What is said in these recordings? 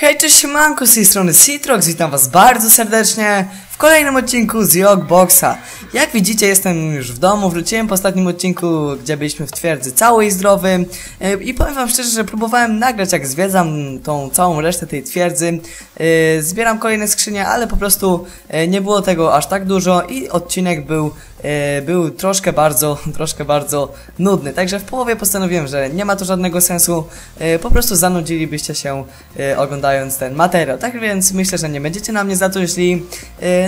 Hej, cześć siemanko, z tej strony Citrox, witam was bardzo serdecznie kolejnym odcinku z Jogboxa. Jak widzicie, jestem już w domu, wróciłem po ostatnim odcinku, gdzie byliśmy w twierdzy cały i zdrowy e, i powiem wam szczerze, że próbowałem nagrać jak zwiedzam tą całą resztę tej twierdzy. E, Zbieram kolejne skrzynie, ale po prostu e, nie było tego aż tak dużo i odcinek był był troszkę bardzo, troszkę bardzo nudny. Także w połowie postanowiłem, że nie ma to żadnego sensu. Po prostu zanudzilibyście się oglądając ten materiał. Tak więc myślę, że nie będziecie na mnie za to źli.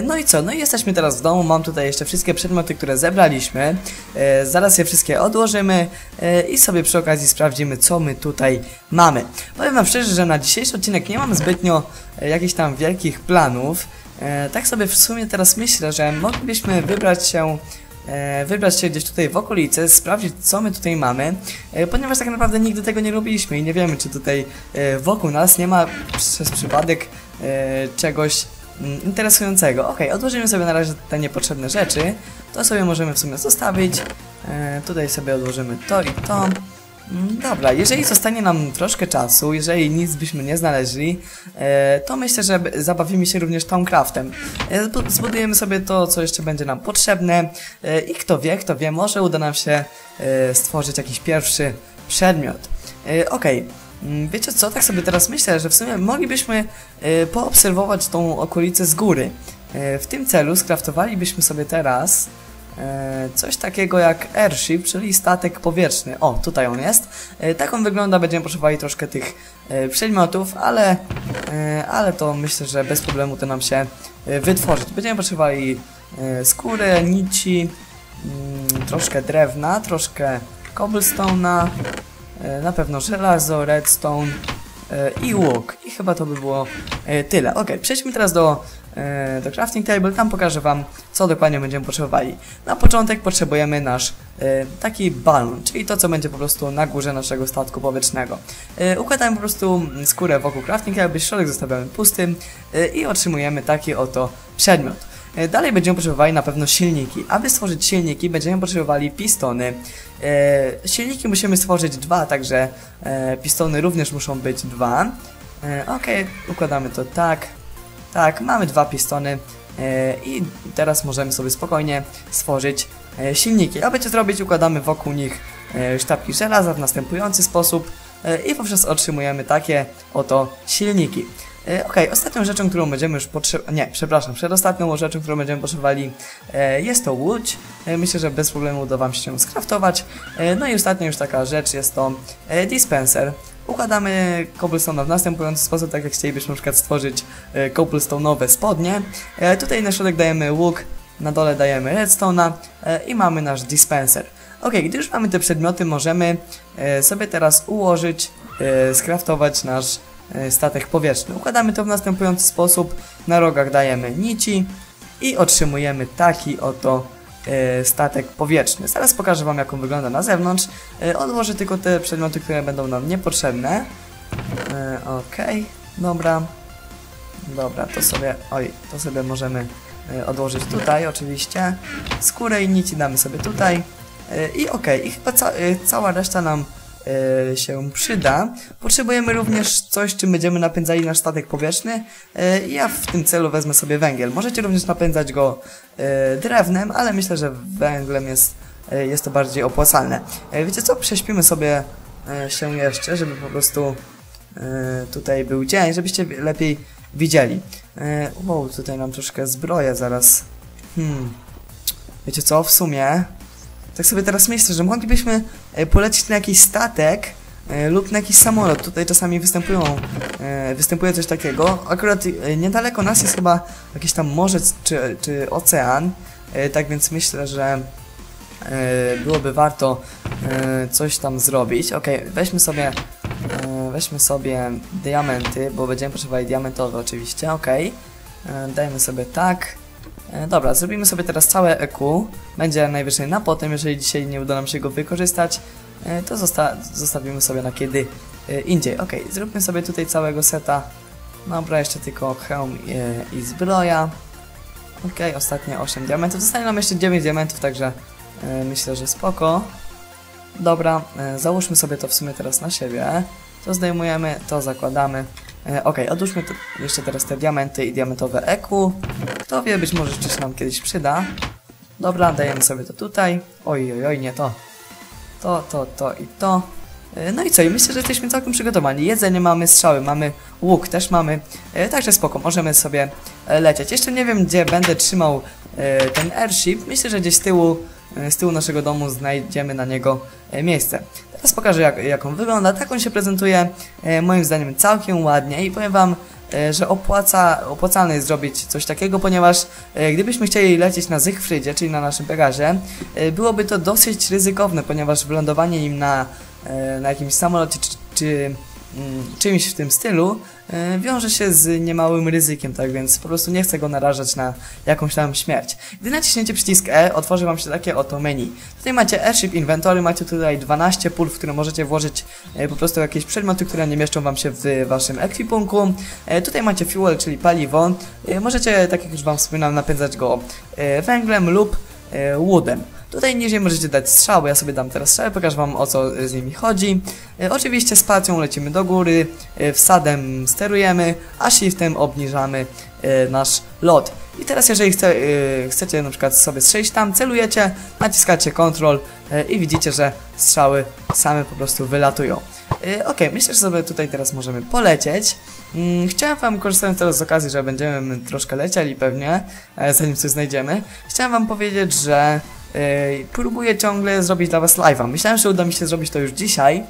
No i co? No i jesteśmy teraz w domu. Mam tutaj jeszcze wszystkie przedmioty, które zebraliśmy. E, Zaraz je wszystkie odłożymy e, i sobie przy okazji sprawdzimy, co my tutaj mamy. Powiem wam szczerze, że na dzisiejszy odcinek nie mam zbytnio e, jakichś tam wielkich planów. Tak sobie w sumie teraz myślę, że moglibyśmy wybrać się wybrać się gdzieś tutaj w okolicy, sprawdzić co my tutaj mamy, ponieważ tak naprawdę nigdy tego nie robiliśmy i nie wiemy czy tutaj wokół nas nie ma przez przypadek czegoś interesującego. Ok, odłożymy sobie na razie te niepotrzebne rzeczy, to sobie możemy w sumie zostawić, e, tutaj sobie odłożymy to i to. Mm, Dobra, jeżeli zostanie nam troszkę czasu, jeżeli nic byśmy nie znaleźli, e, to myślę, że zabawimy się również Towncraftem. E, zbu- zbudujemy sobie to, co jeszcze będzie nam potrzebne e, i kto wie, kto wie, może uda nam się e, stworzyć jakiś pierwszy przedmiot. E, Okej, mm, wiecie co, tak sobie teraz myślę, że w sumie moglibyśmy e, poobserwować tą okolicę z góry. E, w tym celu skraftowalibyśmy sobie teraz E, coś takiego jak airship, czyli statek powietrzny. O, tutaj on jest. E, tak on wygląda, będziemy potrzebowali troszkę tych przedmiotów, ale, ale to myślę, że bez problemu to nam się wytworzyć. Będziemy potrzebowali skórę, nici, mm, troszkę drewna, troszkę cobblestone'a, na pewno żelazo, redstone e, i łuk. I chyba to by było e, tyle. Ok, przejdźmy teraz do, e, do crafting table. Tam pokażę wam, co dokładnie będziemy potrzebowali. Na początek potrzebujemy nasz e, taki balon, czyli to, co będzie po prostu na górze naszego statku powietrznego. E, układamy po prostu skórę wokół crafting table, środek zostawiamy pustym e, i otrzymujemy taki oto przedmiot. E, Dalej będziemy potrzebowali na pewno silniki. Aby stworzyć silniki, będziemy potrzebowali pistony. E, silniki musimy stworzyć dwa, także e, pistony również muszą być dwa. Okej, układamy to tak. Tak, mamy dwa pistony i teraz możemy sobie spokojnie stworzyć silniki. Aby to zrobić, układamy wokół nich sztabki żelaza w następujący sposób i poprzez otrzymujemy takie oto silniki. E, Okej, ostatnią rzeczą, którą będziemy już potrzebować. Nie, przepraszam, przedostatnią rzeczą, którą będziemy potrzebowali e, jest to łódź. E, myślę, że bez problemu uda Wam się skraftować. No i ostatnia już taka rzecz jest to dispenser. Układamy cobblestone w następujący sposób, tak jak chcielibyśmy na przykład stworzyć cobblestone'owe spodnie. Tutaj na środek dajemy łuk, na dole dajemy redstone'a i mamy nasz dispenser. Ok, gdy już mamy te przedmioty, możemy sobie teraz ułożyć, skraftować nasz statek powietrzny. Układamy to w następujący sposób. Na rogach dajemy nici i otrzymujemy taki oto e, statek powietrzny. Zaraz pokażę Wam, jak on wygląda na zewnątrz. E, odłożę tylko te przedmioty, które będą nam niepotrzebne. E, Okej, dobra. Dobra, to sobie, oj, to sobie możemy e, odłożyć tutaj oczywiście. Skórę i nici damy sobie tutaj. E, I okej, i chyba ca e, cała reszta nam e, się przyda. Potrzebujemy również coś, czym będziemy napędzali nasz statek powietrzny. E, ja w tym celu wezmę sobie węgiel. Możecie również napędzać go e, drewnem, ale myślę, że węglem jest, jest to bardziej opłacalne. Wiecie co? Prześpimy sobie się jeszcze, żeby po prostu tutaj był dzień, żebyście lepiej widzieli. Wow, tutaj nam troszkę zbroję zaraz. Hmm. Wiecie co? W sumie tak sobie teraz myślę, że moglibyśmy e, polecieć na jakiś statek e, lub na jakiś samolot. Tutaj czasami występują, e, występuje coś takiego. Akurat niedaleko nas jest chyba jakieś tam morze czy, czy ocean. Tak więc myślę, że byłoby warto coś tam zrobić. Ok, weźmy sobie weźmy sobie diamenty, bo będziemy potrzebowali diamentowe oczywiście, ok. Dajmy sobie tak. E, Dobra, zrobimy sobie teraz całe EQ. Będzie najwyżej na potem, jeżeli dzisiaj nie uda nam się go wykorzystać, e, to zosta zostawimy sobie na kiedy e, indziej. Ok, zróbmy sobie tutaj całego seta. Dobra, jeszcze tylko hełm e, i zbroja. Ok, ostatnie 8 diamentów. Zostanie nam jeszcze 9 diamentów, także myślę, że spoko. Dobra, załóżmy sobie to w sumie teraz na siebie. To zdejmujemy, to zakładamy. E, Okej, odłóżmy to jeszcze teraz te diamenty i diamentowe EQ. Kto wie, być może jeszcze się nam kiedyś przyda. Dobra, dajemy sobie to tutaj. Oj, oj, oj, nie to. To, to, to i to. E, No i co, i myślę, że jesteśmy całkiem przygotowani. Jedzenie mamy, strzały mamy, łuk też mamy. E, Także spoko, możemy sobie e, lecieć. Jeszcze nie wiem, gdzie będę trzymał e, ten airship. Myślę, że gdzieś z tyłu, z tyłu naszego domu znajdziemy na niego e, miejsce. Teraz pokażę, jak, jak on wygląda. Tak on się prezentuje, e, moim zdaniem, całkiem ładnie i powiem wam, e, że opłaca, opłacalne jest zrobić coś takiego, ponieważ e, gdybyśmy chcieli lecieć na Zygfrydzie, czyli na naszym Pegazie, e, byłoby to dosyć ryzykowne, ponieważ wylądowanie nim na, e, na jakimś samolocie czy, czy mm, czymś w tym stylu e, wiąże się z niemałym ryzykiem, tak więc po prostu nie chcę go narażać na jakąś tam śmierć. Gdy naciśniecie przycisk E, otworzy wam się takie oto menu. Tutaj macie Airship Inventory, macie tutaj 12 pól, w które możecie włożyć e, po prostu jakieś przedmioty, które nie mieszczą wam się w waszym ekwipunku. E, tutaj macie Fuel, czyli paliwo. E, możecie, tak jak już wam wspominałem, napędzać go e, węglem lub e, woodem. Tutaj niżej możecie dać strzały, ja sobie dam teraz strzały, pokażę wam o co e, z nimi chodzi. E, oczywiście spacją lecimy do góry, e, wsadem sterujemy, a shiftem obniżamy nasz lot. I teraz jeżeli chce, chcecie na przykład sobie strzelić tam, celujecie, naciskacie Ctrl i widzicie, że strzały same po prostu wylatują. Ok, myślę, że sobie tutaj teraz możemy polecieć. Mm, chciałem wam, korzystając teraz z okazji, że będziemy troszkę lecieli pewnie, e, zanim coś znajdziemy, chciałem wam powiedzieć, że próbuję ciągle zrobić dla was live'a. Myślałem, że uda mi się zrobić to już dzisiaj,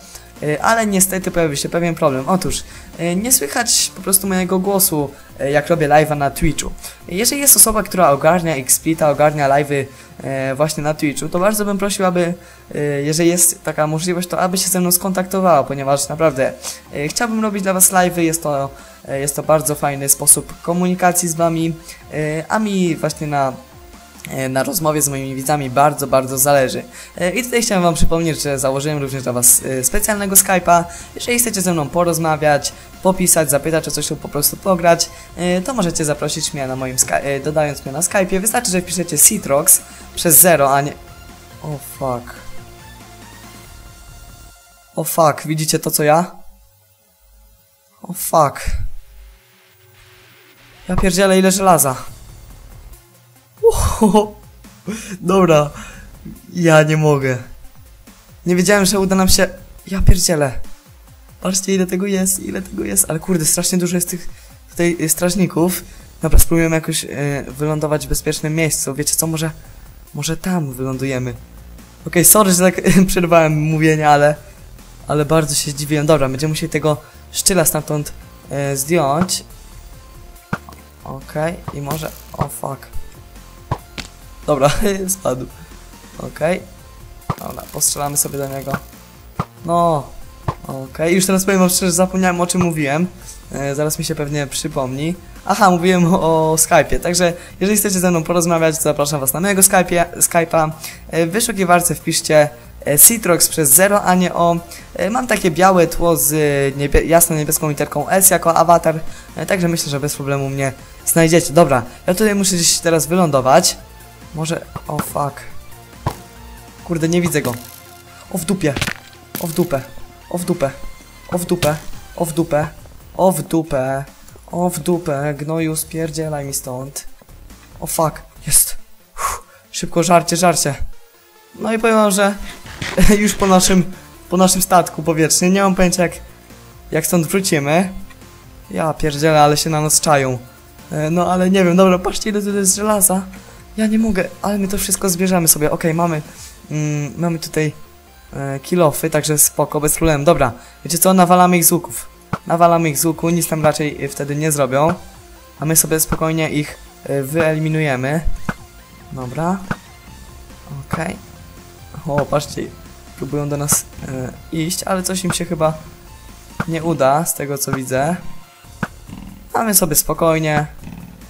yy, ale niestety pojawił się pewien problem. Otóż, yy, nie słychać po prostu mojego głosu, yy, jak robię live'a na Twitchu. Jeżeli jest osoba, która ogarnia Xsplita, ogarnia live'y właśnie na Twitchu, to bardzo bym prosił, aby, jeżeli jest taka możliwość, to aby się ze mną skontaktowała, ponieważ naprawdę chciałbym robić dla was live'y, jest to, jest to bardzo fajny sposób komunikacji z wami, a mi właśnie na e, na rozmowie z moimi widzami bardzo, bardzo zależy. E, I tutaj chciałem Wam przypomnieć, że założyłem również dla Was e, specjalnego Skype'a. Jeżeli chcecie ze mną porozmawiać, popisać, zapytać o coś lub po prostu pograć, e, to możecie zaprosić mnie na moim Sky e, dodając mnie na Skype'ie. Wystarczy, że wpiszecie Citrox przez 0, a nie... O oh, fuck. O oh, fuck, widzicie to co ja? O oh, fuck. Ja pierdzielę ile żelaza. Uhu. Dobra. Ja nie mogę. Nie wiedziałem, że uda nam się... Ja pierdzielę. Patrzcie ile tego jest, ile tego jest. Ale kurde, strasznie dużo jest tych tutaj y, strażników. Dobra, spróbujemy jakoś y, wylądować w bezpiecznym miejscu. Wiecie co, może... Może tam wylądujemy. Okej, okay, sorry, że tak przerwałem mówienie, ale... Ale bardzo się zdziwiłem. Dobra, będziemy musieli tego szczyla stamtąd y, zdjąć. Okej, okay, i może... O, oh, fuck. Dobra, spadł. Okej. Okay. Dobra, postrzelamy sobie do niego. No. Okej, okay. już teraz powiem wam szczerze, zapomniałem o czym mówiłem. E, zaraz mi się pewnie przypomni. Aha, mówiłem o, Skype'ie, także jeżeli chcecie ze mną porozmawiać, to zapraszam was na mojego Skype'a. Skype'a. E, w wyszukiwarce wpiszcie e, Citrox przez 0, a nie o. E, mam takie białe tło z niebie jasno-niebieską literką S jako awatar, e, także myślę, że bez problemu mnie znajdziecie. Dobra, ja tutaj muszę gdzieś teraz wylądować. Może... O oh, fuck. Kurde, nie widzę go. O w dupie. O w dupę. O w dupę. O w dupę. O w dupę. O w dupę. O w dupę. Gnoju, spierdzielaj mi stąd. O fuck. Jest. Uff. Szybko żarcie, żarcie. No i powiem wam, że już po naszym, po naszym statku powietrznym, nie mam pojęcia jak, jak stąd wrócimy. Ja pierdzielę, ale się na nas czają. No ale nie wiem, dobra, patrzcie ile tu jest żelaza. Ja nie mogę, ale my to wszystko zbierzemy sobie. Okej, mamy, mm, mamy tutaj e, kilofy, także spoko, bez problemu. Dobra, wiecie co, nawalamy ich z łuków. Nawalamy ich z łuku, nic tam raczej wtedy nie zrobią. A my sobie spokojnie ich e, wyeliminujemy. Dobra. Okej. O, patrzcie, próbują do nas e, iść, ale coś im się chyba nie uda, z tego co widzę. A my sobie spokojnie,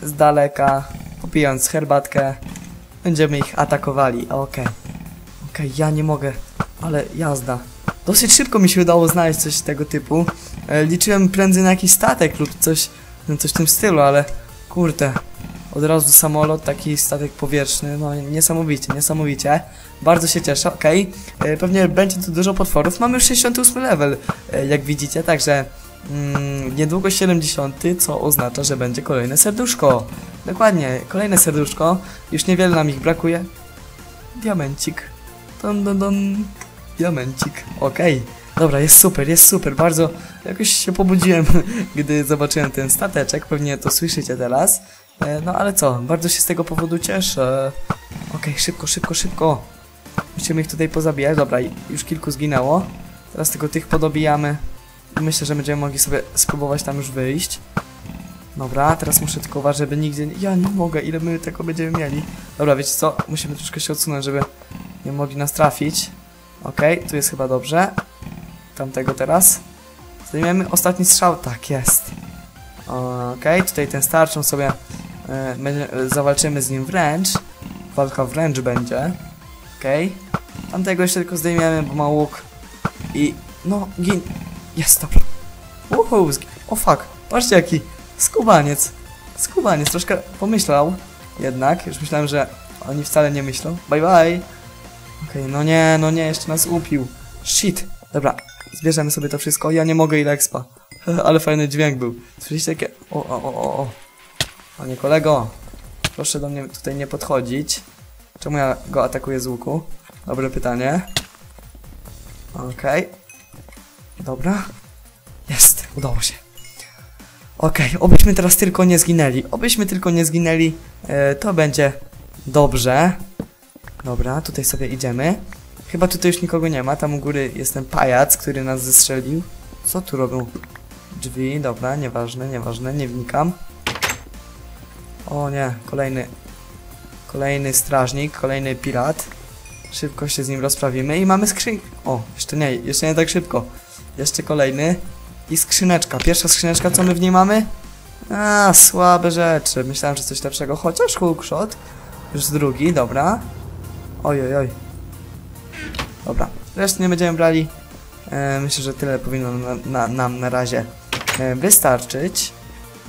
z daleka, popijając herbatkę, będziemy ich atakowali. Okej. Okay. Okej, okay, ja nie mogę, ale jazda. Dosyć szybko mi się udało znaleźć coś tego typu. E, liczyłem prędzej na jakiś statek lub coś, no coś w tym stylu, ale kurde. Od razu samolot, taki statek powietrzny, no niesamowicie, niesamowicie. Bardzo się cieszę, okej. Okay. Pewnie będzie tu dużo potworów. Mamy już 68 level, e, jak widzicie, także mm, niedługo 70, co oznacza, że będzie kolejne serduszko. Dokładnie, kolejne serduszko. Już niewiele nam ich brakuje. Diamencik. Don, don, don. Diamencik. Okej. Dobra, jest super, jest super. Bardzo jakoś się pobudziłem, gdy zobaczyłem ten stateczek. Pewnie to słyszycie teraz. E, no ale co, bardzo się z tego powodu cieszę. Okej, szybko, szybko, szybko. Musimy ich tutaj pozabijać. Dobra, już kilku zginęło. Teraz tylko tych podobijamy. Myślę, że będziemy mogli sobie spróbować tam już wyjść. Dobra, teraz muszę tylko uważać, żeby nigdzie... nie- Ja nie mogę, ile my tego będziemy mieli. Dobra, wiecie co? Musimy troszkę się odsunąć, żeby nie mogli nas trafić. Okej, tu jest chyba dobrze. Tamtego teraz. Zdejmiemy ostatni strzał. Tak, jest. Okej, tutaj ten starczą sobie e, zawalczymy z nim wręcz. Walka wręcz będzie. Okej. Tamtego jeszcze tylko zdejmiemy, bo ma łuk. I no, gin. Jest, dobra. Uhu, o fuck. Patrzcie jaki skubaniec. Skubaniec, troszkę pomyślał. Jednak, już myślałem, że oni wcale nie myślą. Bye bye. Okej, no nie, no nie, jeszcze nas upił. Shit. Dobra, zbierzemy sobie to wszystko. Ja nie mogę ile expa. Ale fajny dźwięk był. Słyszeliście takie... O, o, o, o, o. Panie kolego, proszę do mnie tutaj nie podchodzić. Czemu ja go atakuję z łuku? Dobre pytanie. Okej. Dobra. Jest, udało się. Okej, obyśmy teraz tylko nie zginęli. Obyśmy tylko nie zginęli, e, to będzie dobrze. Dobra, tutaj sobie idziemy. Chyba tutaj już nikogo nie ma. Tam u góry jest ten pajac, który nas zestrzelił. Co tu robią? Drzwi, dobra, nieważne, nieważne, nie wnikam. O nie, kolejny. Kolejny strażnik, kolejny pirat. Szybko się z nim rozprawimy i mamy skrzynkę. O, jeszcze nie, jeszcze nie tak szybko. Jeszcze kolejny. I skrzyneczka. Pierwsza skrzyneczka, co my w niej mamy? A, słabe rzeczy. Myślałem, że coś lepszego. Chociaż hookshot. Już drugi, dobra. Oj, oj, oj. Dobra. Resztę nie będziemy brali. E, myślę, że tyle powinno na, na, nam na razie e, wystarczyć.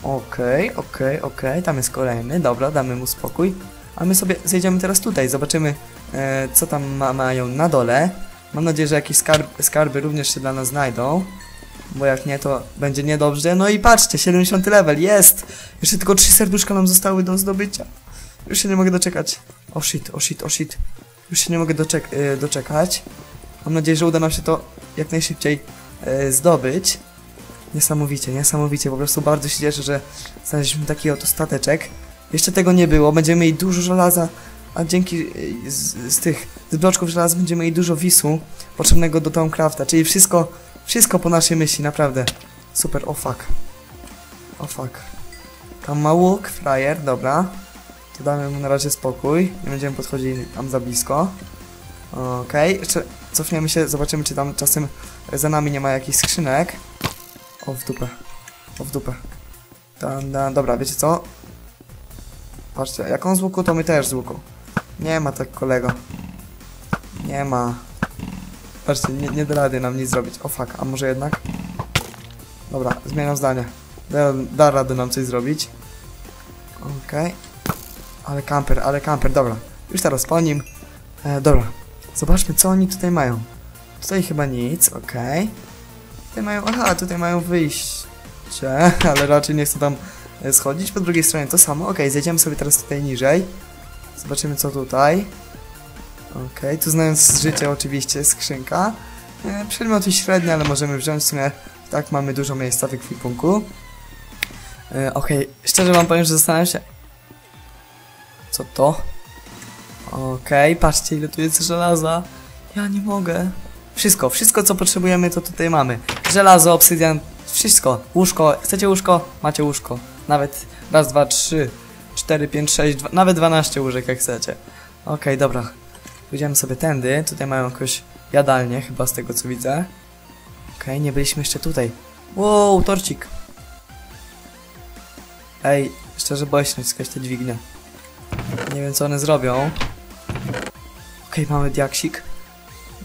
Okej, okej, okej. Tam jest kolejny. Dobra, damy mu spokój. A my sobie zejdziemy teraz tutaj. Zobaczymy, e, co tam ma, mają na dole. Mam nadzieję, że jakieś skarb, skarby również się dla nas znajdą. Bo jak nie, to będzie niedobrze. No i patrzcie, 70 level, jest! Jeszcze tylko trzy serduszka nam zostały do zdobycia. Już się nie mogę doczekać. O shit, o shit, o shit. Już się nie mogę doczek e, doczekać. Mam nadzieję, że uda nam się to jak najszybciej e, zdobyć. Niesamowicie, niesamowicie. Po prostu bardzo się cieszę, że znaleźliśmy taki oto stateczek. Jeszcze tego nie było. Będziemy mieli dużo żelaza, a dzięki e, z, z tych z bloczków żelaza będziemy mieli dużo wisu potrzebnego do Towncrafta. Czyli wszystko, wszystko po naszej myśli, naprawdę. Super, o fuck. O fuck. Tam ma łuk, frajer, dobra. To damy mu na razie spokój. Nie będziemy podchodzili tam za blisko. Okej, jeszcze cofniemy się, zobaczymy czy tam czasem za nami nie ma jakichś skrzynek. O w dupę. O w dupę. Dan, dan, dobra, wiecie co? Patrzcie, jak on z łuku, to my też z łuku. Nie ma tak kolego. Nie ma. Patrzcie, nie, nie da rady nam nic zrobić. O fuck, a może jednak? Dobra, zmieniam zdanie. Da, da nam coś zrobić. Okej. Ale kamper, ale kamper, dobra. Już teraz po nim. E, dobra. Zobaczmy, co oni tutaj mają. Tutaj chyba nic, okej. Tutaj mają, aha, tutaj mają wyjście, ale raczej nie chcę tam e, schodzić. Po drugiej stronie to samo, okej, zejdziemy sobie teraz tutaj niżej. Zobaczymy, co tutaj. Okej, tu znając z życia oczywiście skrzynka. E, przedmioty średnie, ale możemy wziąć w sumie. Tak, mamy dużo miejsca w ekwipunku. E, Okej, szczerze wam powiem, że zastanawiam się. Co to? Okej, patrzcie ile tu jest żelaza. Ja nie mogę. Wszystko, wszystko co potrzebujemy to tutaj mamy. Żelazo, obsydian, wszystko. Łóżko, chcecie łóżko? Macie łóżko. Nawet raz, dwa, trzy, cztery, pięć, sześć, dwa, nawet 12 łóżek jak chcecie. Okej, dobra. Pójdziemy sobie tędy. Tutaj mają jakąś jadalnię, chyba z tego co widzę. Okej, nie byliśmy jeszcze tutaj. Wow, torcik. Ej, szczerze boję się naciskać te dźwignie. Nie wiem co one zrobią. Okej, mamy diaksik.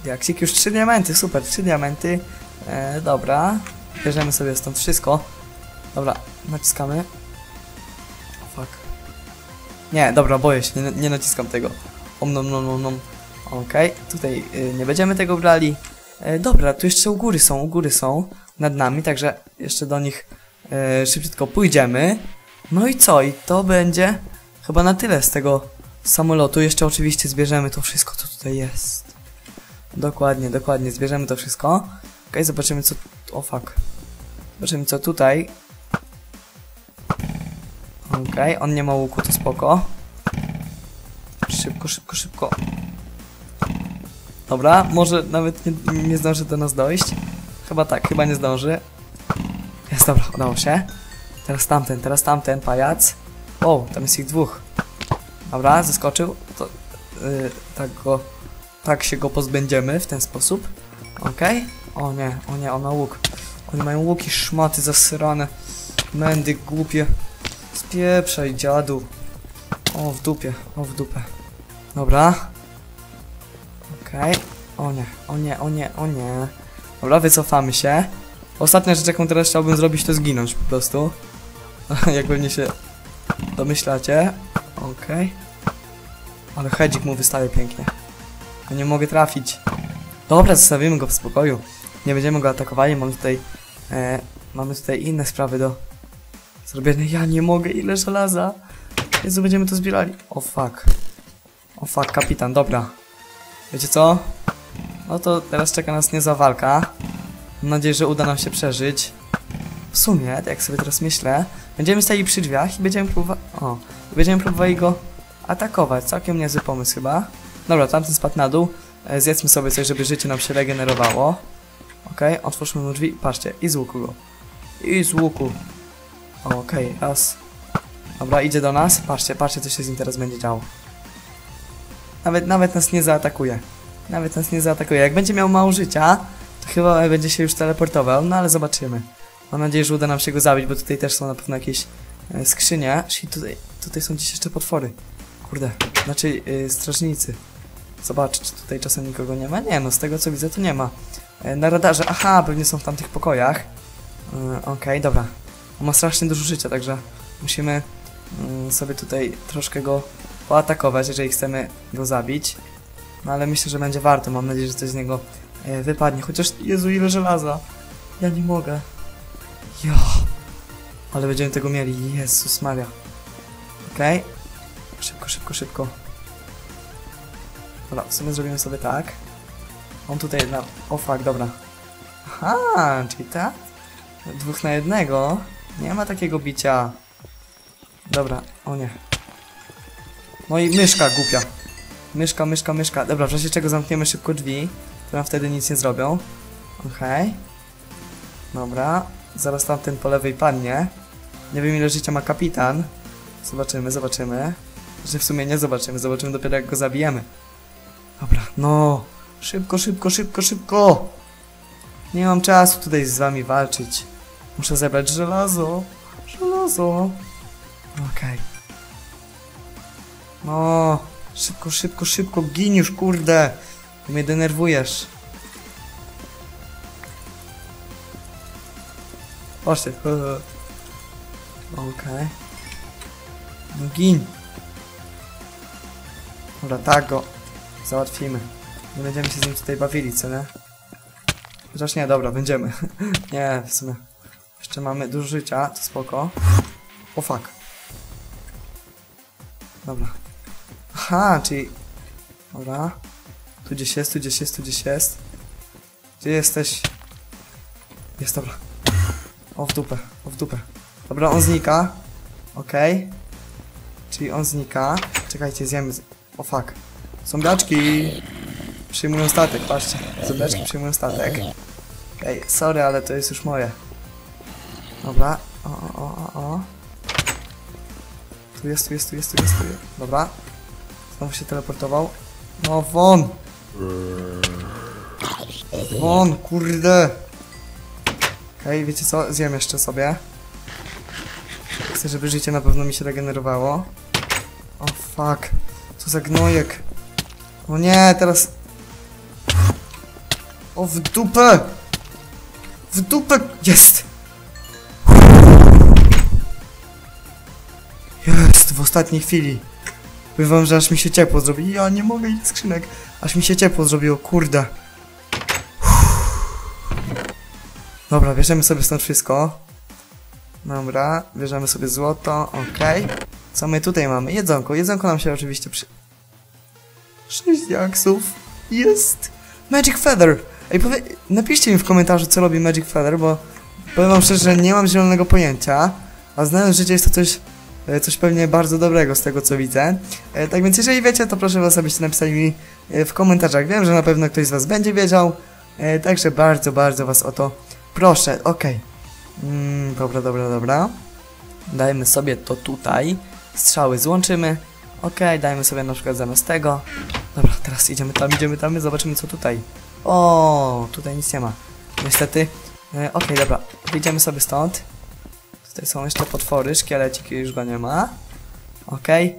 Diaksik, już trzy diamenty, super, trzy diamenty. E, dobra, bierzemy sobie stąd wszystko. Dobra, naciskamy. Fuck. Nie, dobra, boję się, nie, nie naciskam tego. Om nom nom nom. Okej, tutaj y, nie będziemy tego brali. E, dobra, tu jeszcze u góry są, u góry są, nad nami, także jeszcze do nich e, szybciutko pójdziemy. No i co? I to będzie chyba na tyle z tego samolotu. Jeszcze oczywiście zbierzemy to wszystko, co tutaj jest. Dokładnie, dokładnie, zbierzemy to wszystko. Okej, zobaczymy co... O fuck. Zobaczymy co tutaj. Okej, on nie ma łuku, to spoko. Szybko, szybko, szybko. Dobra, może nawet nie, nie zdąży do nas dojść. Chyba tak, chyba nie zdąży. Jest, dobra, udało się. Teraz tamten, teraz tamten pajac. O, tam jest ich dwóch. Dobra, zeskoczył. To, yy, tak go, tak się go pozbędziemy w ten sposób. Okej. O nie, o nie, on ma łuk. Oni mają łuki, szmaty zasrane. Mędy głupie. Spieprzaj, dziadu. O, w dupie, o, w dupę. Dobra. Okej. O nie, o nie, o nie, o nie. Dobra, wycofamy się. Ostatnia rzecz, jaką teraz chciałbym zrobić, to zginąć po prostu. Jak pewnie się domyślacie. Okej. Ale hedzik mu wystaje pięknie. Ja nie mogę trafić. Dobra, zostawimy go w spokoju. Nie będziemy go atakowali, mamy tutaj... E, mamy tutaj inne sprawy do zrobienia. Ja nie mogę, ile żelaza. Jezu, będziemy to zbierali. O fuck. O fuck, kapitan, dobra. Wiecie co? No to teraz czeka nas niezła walka. Mam nadzieję, że uda nam się przeżyć. W sumie, jak sobie teraz myślę, będziemy stali przy drzwiach i będziemy próbowali... O, będziemy próbowali go atakować. Całkiem niezły pomysł chyba. Dobra, tamten spadł na dół. E, Zjedzmy sobie coś, żeby życie nam się regenerowało. Okej, otwórzmy mu drzwi. Patrzcie, i z łuku go. I z łuku. Okej, raz. Dobra, idzie do nas. Patrzcie, patrzcie, co się z nim teraz będzie działo. Nawet, nawet nas nie zaatakuje. Nawet nas nie zaatakuje. Jak będzie miał mało życia, to chyba będzie się już teleportował, no ale zobaczymy. Mam nadzieję, że uda nam się go zabić, bo tutaj też są na pewno jakieś e, skrzynie. Czyli tutaj, tutaj są gdzieś jeszcze potwory. Kurde, znaczy e, strażnicy. Zobacz, czy tutaj czasem nikogo nie ma? Nie, no z tego co widzę to nie ma. E, na radarze, aha, pewnie są w tamtych pokojach. E, Okej, dobra. On ma strasznie dużo życia, także musimy mm, sobie tutaj troszkę go poatakować, jeżeli chcemy go zabić. No ale myślę, że będzie warto. Mam nadzieję, że coś z niego e, wypadnie. Chociaż, Jezu, ile żelaza. Ja nie mogę. Jo. Ale będziemy tego mieli. Jezus Maria. Okej. Szybko, szybko, szybko. Dobra, w sumie zrobimy sobie tak. On tutaj na... O fuck, dobra. Aha, czyli tak? Dwóch na jednego. Nie ma takiego bicia. Dobra, o nie. No i myszka głupia. Myszka, myszka, myszka. Dobra, w razie czego zamkniemy szybko drzwi, to nam wtedy nic nie zrobią. Okej. Dobra. Zaraz tamten po lewej padnie. Nie wiem ile życia ma kapitan. Zobaczymy, zobaczymy. Że w sumie nie zobaczymy, zobaczymy dopiero jak go zabijemy. Dobra, no. Szybko, szybko, szybko, szybko. Nie mam czasu tutaj z wami walczyć. Muszę zebrać żelazo. Żelazo. Okej. No. Szybko, szybko, szybko. Gin już, kurde. Ty mnie denerwujesz. Patrzcie. Okej. No gin. Dobra, tak go załatwimy. Nie będziemy się z nim tutaj bawili, co nie? Chociaż nie, dobra, będziemy. nie, w sumie. Jeszcze mamy dużo życia, to spoko. O fuck. Dobra. Aha, czyli... Dobra. Tu gdzieś jest, tu gdzieś jest, tu gdzieś jest. Gdzie jesteś? Jest, dobra. O, w dupę, o, w dupę. Dobra, on znika. Okej. Czyli on znika. Czekajcie, zjemy... O, fuck. Zombiaczki! Przyjmują statek, patrzcie. Zombiaczki przyjmują statek. Ej, sorry, ale to jest już moje. Dobra. O, o, o, o. Tu jest, tu jest, tu jest, tu jest, tu jest. Dobra. Znowu się teleportował. No, won! Won, kurde! Okej, wiecie co? Zjem jeszcze sobie. Chcę, żeby życie na pewno mi się regenerowało. O, fuck. Co za gnojek. O nie, teraz... O, w dupę! W dupę! Jest! Ostatniej chwili. Powiem wam, że aż mi się ciepło zrobiło. Ja nie mogę iść skrzynek. Aż mi się ciepło zrobiło, kurde. Dobra, bierzemy sobie stąd wszystko. Dobra, bierzemy sobie złoto, okej. Co my tutaj mamy? Jedzonko. Jedzonko nam się oczywiście przy... Sześć jaksów. Jest! Magic Feather! Ej, powie... napiszcie mi w komentarzu, co robi Magic Feather, bo powiem wam szczerze, że nie mam zielonego pojęcia. A znając życie jest to coś, coś pewnie bardzo dobrego z tego, co widzę. E, Tak więc jeżeli wiecie, to proszę was, abyście napisali mi e, w komentarzach. Wiem, że na pewno ktoś z was będzie wiedział. E, Także bardzo, bardzo was o to proszę. Okej. Mm, dobra, dobra, dobra. Dajmy sobie to tutaj. Strzały złączymy. Okej, dajmy sobie na przykład zamiast tego. Dobra, teraz idziemy tam, idziemy tam, zobaczymy co tutaj. O, tutaj nic nie ma. Niestety. E, Okej, dobra, wyjdziemy sobie stąd. Tutaj są jeszcze potwory, szkieleciki już go nie ma. Okej.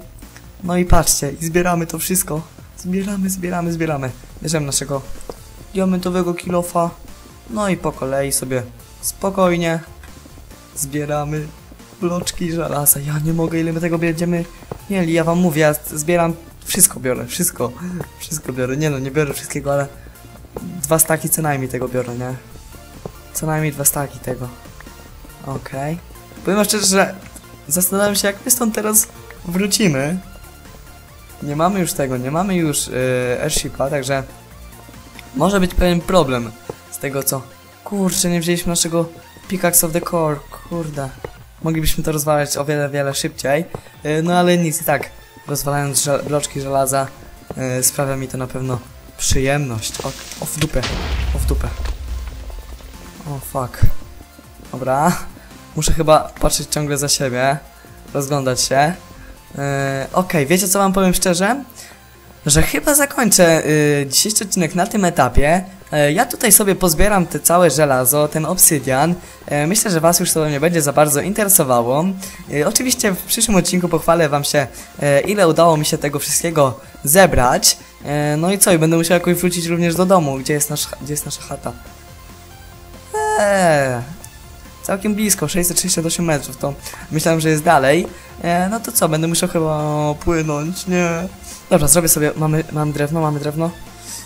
No i patrzcie, i zbieramy to wszystko. Zbieramy, zbieramy, zbieramy. Bierzemy naszego diamentowego kilofa. No i po kolei sobie spokojnie zbieramy bloczki żelaza. Ja nie mogę, ile my tego będziemy mieli. Ja wam mówię, ja zbieram wszystko biorę, wszystko. Wszystko biorę. Nie no, nie biorę wszystkiego, ale dwa staki co najmniej tego biorę, nie? Co najmniej dwa staki tego. Okej. Powiem szczerze, że zastanawiam się, jak my stąd teraz wrócimy. Nie mamy już tego, nie mamy już yy, airshipa, także może być pewien problem z tego co. Kurczę, nie wzięliśmy naszego Pickaxe of the Core, kurde. Moglibyśmy to rozwalać o wiele, wiele szybciej. Yy, no ale nic i tak, rozwalając żel bloczki żelaza, yy, sprawia mi to na pewno przyjemność. O, o w dupę, o w dupę. O fuck. Dobra. Muszę chyba patrzeć ciągle za siebie. Rozglądać się. Yy, Okej, wiecie co wam powiem szczerze? Że chyba zakończę yy, dzisiejszy odcinek na tym etapie. Yy, ja tutaj sobie pozbieram te całe żelazo, ten obsydian. Yy, myślę, że was już to nie będzie za bardzo interesowało. Oczywiście w przyszłym odcinku pochwalę wam się, ile udało mi się tego wszystkiego zebrać. No i co, i będę musiał jakoś wrócić również do domu. Gdzie jest, nasz, gdzie jest nasza chata? Eee, całkiem blisko, 668 metrów, to myślałem, że jest dalej. E, no to co, będę musiał chyba płynąć, nie. Dobra, zrobię sobie, mamy, mamy drewno, mamy drewno.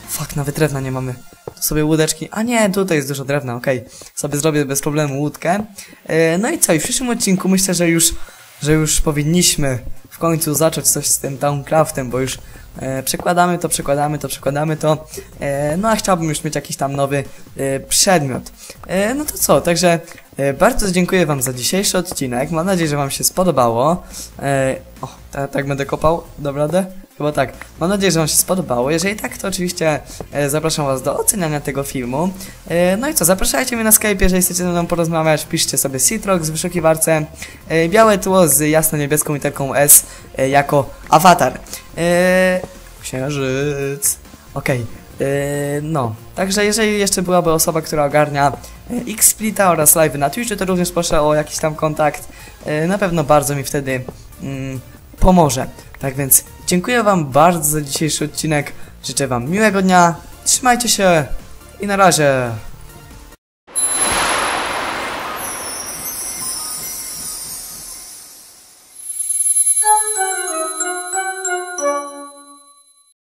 Fuck, nawet drewna nie mamy. To sobie łódeczki, a nie, tutaj jest dużo drewna, okej. Sobie zrobię bez problemu łódkę. E, no i co, i w przyszłym odcinku myślę, że już, że już powinniśmy w końcu zacząć coś z tym Downcraftem, bo już e, przekładamy to, przekładamy to, przekładamy to. E, no a chciałbym już mieć jakiś tam nowy e, przedmiot. E, no to co, także bardzo dziękuję wam za dzisiejszy odcinek. Mam nadzieję, że wam się spodobało. E, o, ta, tak będę kopał, dobra? Chyba tak. Mam nadzieję, że wam się spodobało. Jeżeli tak, to oczywiście e, zapraszam was do oceniania tego filmu. E, no i co, zapraszajcie mnie na Skype, jeżeli chcecie ze mną porozmawiać. Piszcie sobie Citrox w wyszukiwarce. E, białe tło z jasno-niebieską literką S e, jako awatar. E, księżyc. Okej. E, no, także jeżeli jeszcze byłaby osoba, która ogarnia e, X-Splita oraz live na Twitchu, to również proszę o jakiś tam kontakt. E, na pewno bardzo mi wtedy mm, pomoże. Tak więc dziękuję Wam bardzo za dzisiejszy odcinek. Życzę Wam miłego dnia. Trzymajcie się i na razie.